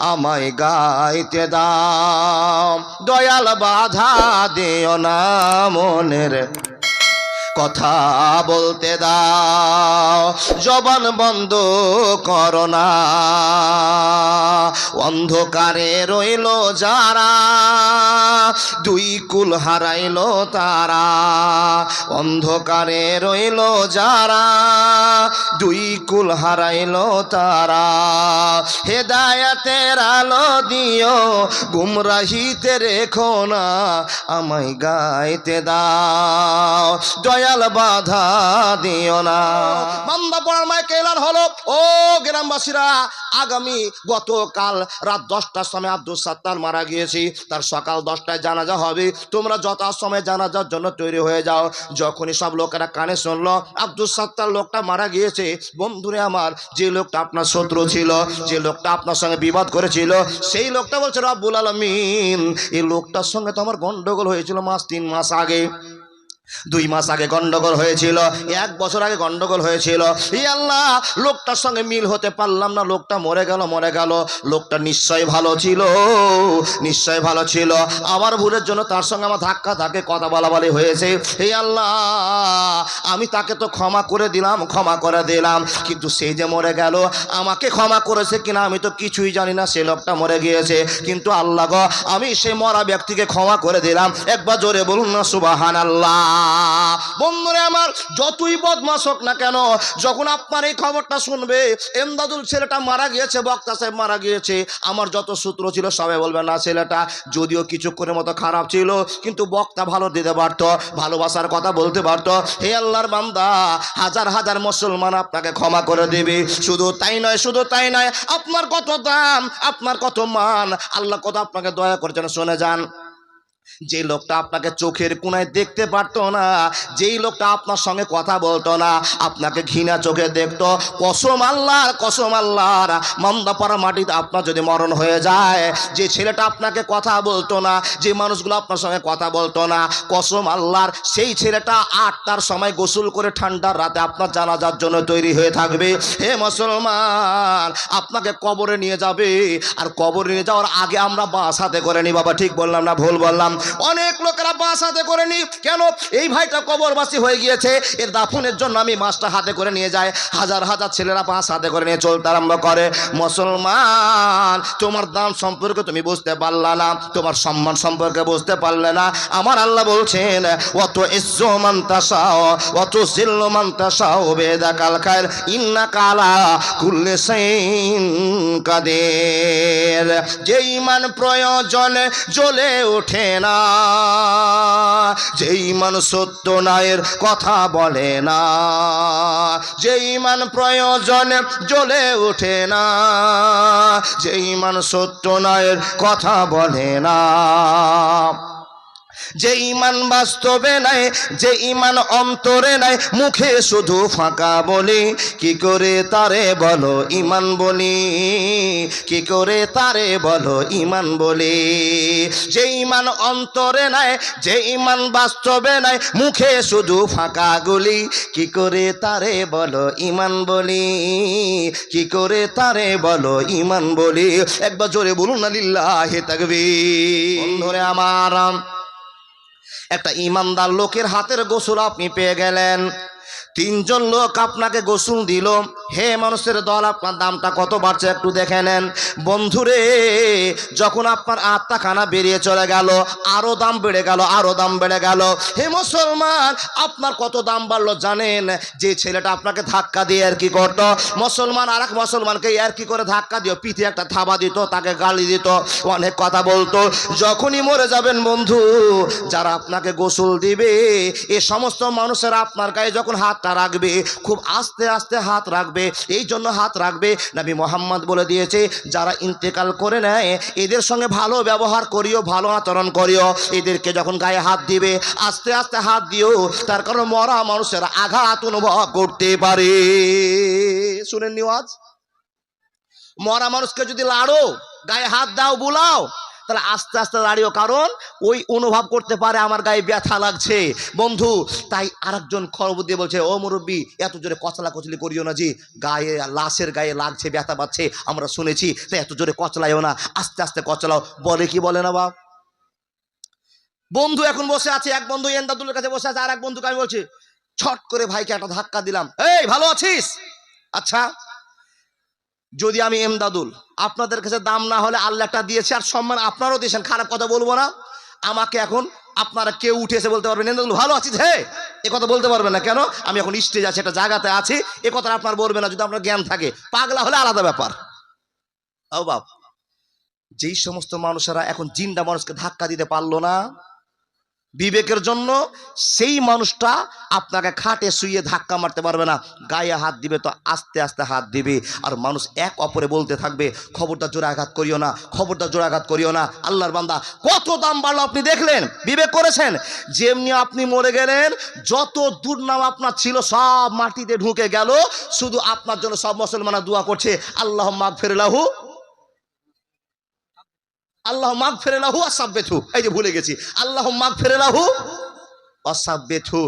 আমায় গাইতে দাও। দয়াল বাধা দিও না মনের কথা বলতে দাও, জবান বন্ধ করো না। অন্ধকারে রইল যারা, দুই কুল হারাইল তারা। অন্ধকারে রইল যারা, দুই কুল হারাইল তারা। হেদায়াতের আলো দিও, গুমরাহিতে রেখো না, আমায় গাইতে দাও। দয়াল বাধা দিও না। মান্দা পড়ার মায় কেলার হলো, ও গ্রামবাসীরা, আগামী গতকাল রাত দশটার সময় আব্দুল সাত্তার মারা গিয়েছি। তার সকাল দশটায় জানাজা হবে। তোমরা যথা সময় জানাজার জন্য তৈরি হয়ে যাও। যখনই সব লোকেরা কানে শুনলো, আব্দুল সাত্তার লোকটা মারা গিয়েছে। বন্ধুরে আমার, যে লোকটা আপনার শত্রু ছিল, যে লোকটা আপনার সঙ্গে বিবাদ করেছিল, সেই লোকটা বলছে, রব্বুল আলমিন, এই লোকটার সঙ্গে তো আমার গন্ডগোল হয়েছিল মাস তিন মাস আগে। দুই মাস আগে গন্ডগোল হয়েছিল, এক বছর আগে গন্ডগোল হয়েছিল। ই আল্লাহ, লোকটার সঙ্গে মিল হতে পারলাম না, লোকটা মরে গেল মরে গেল। লোকটা নিশ্চয় ভালো ছিল, নিশ্চয় ভালো ছিল। আমার ভুলের জন্য তার সঙ্গে আমার ধাক্কা ধাক্কে কথা বলা বলি হয়েছে। হে আল্লাহ, আমি তাকে তো ক্ষমা করে দিলাম, ক্ষমা করে দিলাম। কিন্তু সেই যে মরে গেল, আমাকে ক্ষমা করেছে কিনা আমি তো কিছুই জানি না, সে লোকটা মরে গিয়েছে। কিন্তু আল্লাহ গো, আমি সেই মরা ব্যক্তিকে ক্ষমা করে দিলাম। একবার জোরে বলুন না সুবাহান আল্লাহ বন্ধুরে আমার, যতই বদমাস হোক না কেন, যখন আপনার এই খবরটা শুনবে, এমদাদুল ছেলেটা মারা গিয়েছে, বক্তা সাহেব মারা গিয়েছে, আমার যত সূত্র ছিল সবাই বলবে, না ছেলেটা, যদিও কিছুক্ষণের মতো খারাপ ছিল, কিন্তু বক্তা ভালো দিতে পারতো, ভালোবাসার কথা বলতে পারতো। হে আল্লাহর বান্দা, হাজার হাজার মুসলমান আপনাকে ক্ষমা করে দেবে। শুধু তাই নয়, শুধু তাই নয়, আপনার কত দাম, আপনার কত মান, আল্লাহ কত আপনাকে দয়া করছেন, শুনে যান। যে লোকটা আপনাকে চোখের কোনায় দেখতে পারতো না, যেই লোকটা আপনার সঙ্গে কথা বলতো না, আপনাকে ঘৃণা চোখে দেখতো, কসম আল্লাহর কসম আল্লাহর, মন্দাপাড়া মাটিতে আপনার যদি মরণ হয়ে যায়, যে ছেলেটা আপনাকে কথা বলতো না, যে মানুষগুলো আপনার সঙ্গে কথা বলতো না, কসম আল্লাহর, সেই ছেলেটা আটটার সময় গোসল করে ঠান্ডার রাতে আপনার জানাজার জন্য তৈরি হয়ে থাকবে। হে মুসলমান, আপনাকে কবরে নিয়ে যাবে, আর কবরে নিয়ে যাওয়ার আগে আমরা বাস হাতে করে নি, বাবা, ঠিক বললাম না, ভুল বললাম? অনেক লোকেরা বাস হাতে করে নি। কেন? এই ভাইটা কবরবাসী হয়ে গিয়েছে। এর দাফনের জন্য আমি মাছটা হাতে করে নিয়ে যাই। হাজার হাজার ছেলেরা বাস হাতে করে নিয়ে চলতে আরম্ভ করে। মুসলমান, তোমার দাম সম্পর্কে তুমি বুঝতে পারলা না। তোমার সম্মান সম্পর্কে বুঝতে পারলে না। আমার আল্লাহ বলছেন, অত ইজ্জো মান্তাসাও অত জিল্ল মান্তাসাও বেদা কাল খায়ের। ইন্না কালা কুল্লে সেইন কাদের। যে ইমান প্রয়োজনে জ্বলে ওঠে না। যে ইমান সত্য নায়ের কথা বলে না। যেই ইমান প্রয়োজনে জ্বলে ওঠে না। যেই ইমান সত্য নায়ের কথা বলে না। যে ইমান বাস্তবে নাই, যে ইমান অন্তরে নাই, মুখে শুধু ফাঁকা বলি, কি করে তারে বলো ইমান বলি? কি করে তারে বলো ইমান বলি? যে ইমান অন্তরে নাই, যে ইমান বাস্তবে নাই, মুখে শুধু ফাঁকা গুলি, কি করে তারে বলো ইমান বলি? কি করে তারে বলো ইমান বলি? একবার জোরে বলুন না লিল্লাহে থাকবি ধরে আমার একটা ইমানদার লোকের হাতের গোসল আপনি পেয়ে গেলেন। তিনজন লোক আপনাকে গোসল দিল। হে মানুষের দল, আপনার দামটা কত বাড়ছে একটু দেখে নেন। বন্ধুরে, যখন আপনার আত্মা খানা বেরিয়ে চলে গেল, আরও দাম বেড়ে গেল, আরও দাম বেড়ে গেল। হে মুসলমান, আপনার কত দাম বাড়লো জানেন? যে ছেলেটা আপনাকে ধাক্কা দিয়ে আর কি করতো। মুসলমান আর এক মুসলমানকে আর কি করে ধাক্কা দিও পিঠে একটা থাবা দিত, তাকে গালি দিত, অনেক কথা বলতো। যখনই মরে যাবেন বন্ধু, যারা আপনাকে গোসল দিবে, এ সমস্ত মানুষেরা আপনার গায়ে যখন হাতটা রাখবে, খুব আস্তে আস্তে হাত রাখবে। এই জন্য হাত রাখবে। নবী মোহাম্মদ বলে দিয়েছে, যারা ইন্তেকাল করে নেয়, এদের সঙ্গে ভালো ব্যবহার করিও, ভালো আচরণ করিও। এদেরকে যখন গায়ে হাত দিবে, আস্তে আস্তে হাত দিও, তার কারণ মরা মানুষের আঘাত অনুভব করতে পারে। শুনেন নিওয়াজ মরা মানুষকে যদি লাড়ো, গায়ে হাত দাও, বুলাও তাহলে আস্তে আস্তে দাঁড়িয়েও কারণ ওই অনুভব করতে পারে আমার গায়ে ব্যথা লাগছে। বন্ধু, তাই আরেকজন খবর দিয়ে বলছে, ও মুরব্বী, এত জোরে কচলা কচলি করিও না জি। গায়ে, লাশের গায়ে লাগছে, ব্যথা পাচ্ছে, আমরা শুনেছি, তাই এত জোরে কচলাইও না, আস্তে আস্তে কচলাও। বলে কি বলে না বাপ? বন্ধু এখন বসে আছে, এক বন্ধু এন্দাদুলের কাছে বসে আছে, আর এক বন্ধুকে আমি বলছি, ছট করে ভাইকে একটা ধাক্কা দিলাম। এই, ভালো আছিস? আচ্ছা। যদি আমি এমদাদুল, আপনাদের কাছে দাম না হলে আল্লাহটা দিয়েছে আর সম্মান আপনারও দিয়েছেন, খারাপ কথা বলব না। আমাকে এখন আপনারা কেউ উঠে এসে বলতে পারবেন এমদাদুল, ভালো আছিস? হে! এ কথা বলতে পারবেন না কেন? আমি এখন স্টেজ আছে, একটা জায়গাতে আছি। এ কথা আপনার বলবে না, যদি আপনার জ্ঞান থাকে। পাগলা হলে আলাদা ব্যাপার। ও বাপ। যেই সমস্ত মানুষেরা এখন জিন্দা মানুষকে ধাক্কা দিতে পারল না বিবেকের জন্য সেই মানুষটা আপনাকে খাটে শুয়ে ধাক্কা মারতে পারবে না। গায়ে হাত দিবে তো আস্তে আস্তে হাত দিবে। আর মানুষ এক অপরে বলতে থাকবে, খবরটা জোরে আঘাত করিও না, খবরটা জোরে আঘাত করিও না। আল্লাহর বান্দা, কত দাম বাড়লো আপনি দেখলেন? বিবেক করেছেন? যেমনি আপনি মরে গেলেন, যত দুর্নাম আপনার ছিল সব মাটিতে ঢুকে গেল। শুধু আপনার জন্য সব মুসলমানরা দোয়া করছে, আল্লাহ মাগ ফেরলাহু আল্লাহ মাঘ মাগ ফেরেলাহু অসাব্বেথু এই যে ভুলে গেছি। আল্লাহ মাঘ মাগ ফেরেলাহু অসাব্বেথু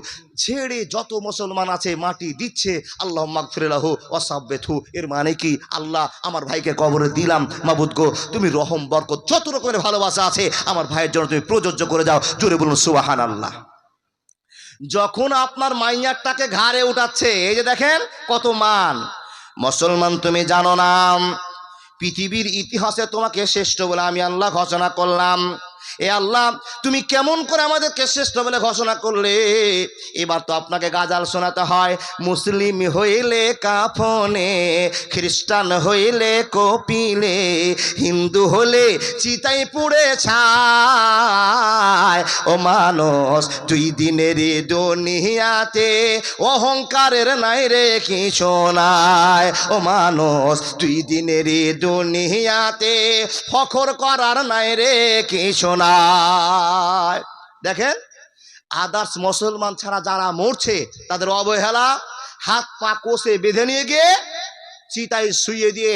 ছেড়ে যত মুসলমান আছে মাটি দিচ্ছে, আল্লাহ মাগ ফেরেলাহু অসাব্বেথু এর মানে কি? আল্লাহ আমার ভাইকে কবরে দিলাম। মাবুদ গো, তুমি রহম, বরকত, যত রকমের ভালোবাসা আছে আমার ভাইয়ের জন্য তুমি প্রযোজ্য করে যাও জোরে বলুন সুবাহান আল্লাহ যখন আপনার মাইয়ারটাকে ঘাড়ে উঠাচ্ছে, এই যে দেখেন কত মান। মুসলমান তুমি জানো না। পৃথিবীর ইতিহাসে তোমাকে শ্রেষ্ঠ বলে আমি আল্লাহ ঘোষণা করলাম। এ আল্লাহ, তুমি কেমন করে আমাদেরকে শ্রেষ্ঠ বলে ঘোষণা করলে? এবার তো আপনাকে গাজাল শোনাতে হয়। মুসলিম হইলে কাফনে, খ্রিস্টান হইলে কপিলে, হিন্দু হলে চিতাই পুড়ে ছায়। ও মানুষ, দুই দিনের দুনিয়াতে অহংকারের নাই রে কিছু নাই। ও মানুষ, দুই দিনের দুনিয়াতে ফখর করার নাই রে কিছু নাই দেখেন আদার্স মুসলমান ছাড়া যারা মরছে, তাদের অবহেলা, হাত পা কোষে বেঁধে নিয়ে গিয়ে চিতায় শুয়ে দিয়ে,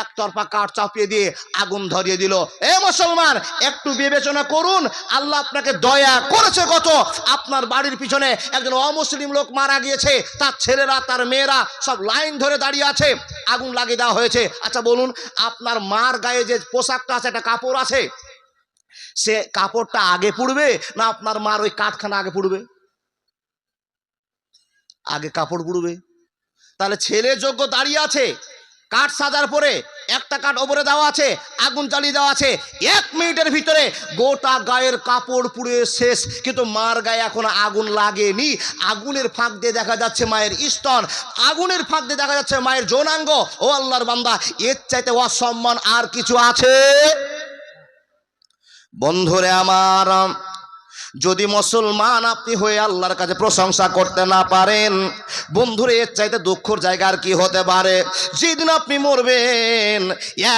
এক তরফা কাঠ চাপিয়ে দিয়ে আগুন ধরিয়ে দিল। এ মুসলমান, একটু বিবেচনা করুন, আল্লাহ আপনাকে দয়া করেছে কত? আপনার বাড়ির পিছনে একজন অমুসলিম লোক মারা গিয়েছে, তার ছেলেরা, তার মেয়েরা সব লাইন ধরে দাঁড়িয়ে আছে, আগুন লাগিয়ে দেওয়া হয়েছে। আচ্ছা বলুন, আপনার মার গায়ে যে পোশাকটা আছে, একটা কাপড় আছে? সে কাপড়টা আগে পুড়বে না আপনার মার ওই কাঠখানা আগে পুড়বে? আগে কাপড় পুড়বে। তাহলে ছেলে যোগ্য দাঁড়িয়ে আছে, কাঠ সাজার পরে একটা কাঠ ওপরে দেওয়া আছে, আগুন জ্বালিয়ে দেওয়া আছে, এক মিনিটের ভিতরে গোটা গায়ের কাপড় পুড়ে শেষ। কিন্তু মার গায়ে এখন আগুন লাগেনি। আগুনের ফাঁক দিয়ে দেখা যাচ্ছে মায়ের স্তন, আগুনের ফাঁক দিয়ে দেখা যাচ্ছে মায়ের যৌনাঙ্গ। ও আল্লাহর বান্দা, এর চাইতে অসম্মান আর কিছু আছে? বন্ধুরে আমার যদি মুসলমান আপনি হয়ে আল্লাহর কাছে প্রশংসা করতে না পারেন, বন্ধুরে, এর চাইতে দুঃখর জায়গা আর কি হতে পারে? যেদিন আপনি মরবেন,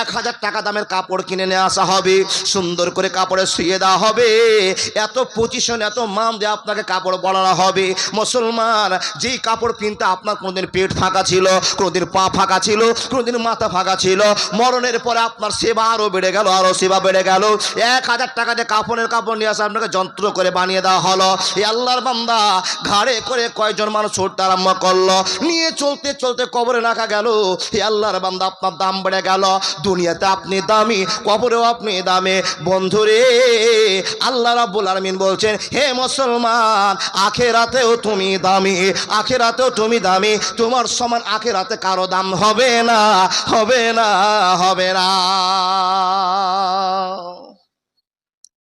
এক হাজার টাকা দামের কাপড় কিনে নিয়ে আসা হবে, সুন্দর করে কাপড়ে শুয়ে দেওয়া হবে, এত পজিশন, এত মান দিয়ে আপনাকে কাপড় বলানো হবে। মুসলমান, যেই কাপড় কিনতে আপনার কোনোদিন পেট ফাঁকা ছিল, কোনোদিন পা ফাঁকা ছিল, কোনোদিন মাথা ফাঁকা ছিল, মরণের পরে আপনার সেবা আরও বেড়ে গেল আরও সেবা বেড়ে গেল। এক হাজার টাকা দিয়ে কাপড়ের কাপড় নিয়ে আসা আপনাকে যন্ত্র করে বানিয়ে দেওয়া হলো। এই আল্লাহর বান্দা ঘাড়ে করে কয়জন মানুষ ছুটতে আরম্ভ করল। নিয়ে চলতে চলতে কবরে রাখা গেল। হে আল্লাহর বান্দা আপনার দাম বেড়ে গেল। দুনিয়াতে আপনি দামি, কবরেও আপনি দামে। বন্ধুরে, আল্লাহ রাব্বুল আলামিন বলছেন, হে মুসলমান, আখেরাতেও তুমি দামি, আখেরাতেও তুমি দামি। তোমার সমান আখেরাতে কারও দাম হবে না হবে না হবে না।